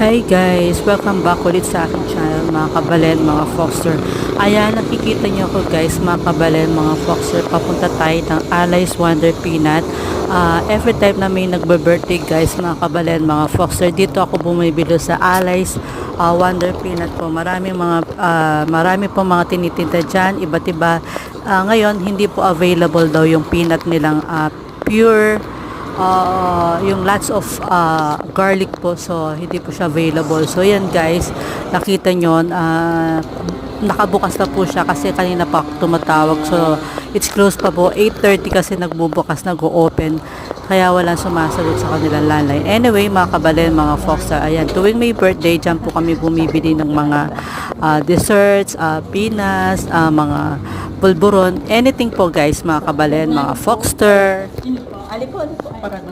Hi guys! Welcome back ulit sa aking channel mga kabalen, mga Foxter. Ayan, nakikita niyo ako guys mga kabalen, mga Foxter. Papunta tayo ng Allies Wonder Peanut. Ah, every time na may nagbe-birthday guys mga kabalen, mga Foxter, dito ako bumibili sa Allies ah, Wonder Peanut po. Maraming mga, ah, marami po mga tinitinda dyan, iba't iba. Ah, ngayon, hindi po available daw yung peanut nilang ah, pure uh, yung lots of uh, garlic po so hindi po siya available. So yan guys nakita nyo uh, nakabukas na po siya kasi kanina pa tumatawag. So it's closed pa po. 8.30 kasi nagbubukas nag-open kaya walang sumasagot sa kanilang landline anyway mga kabalen mga foxer ayan. Tuwing may birthday dyan po kami bumibili ng mga uh, desserts uh, pinas uh, mga pulburon. Anything po guys mga kabalen mga foxter. Alipon po. Parang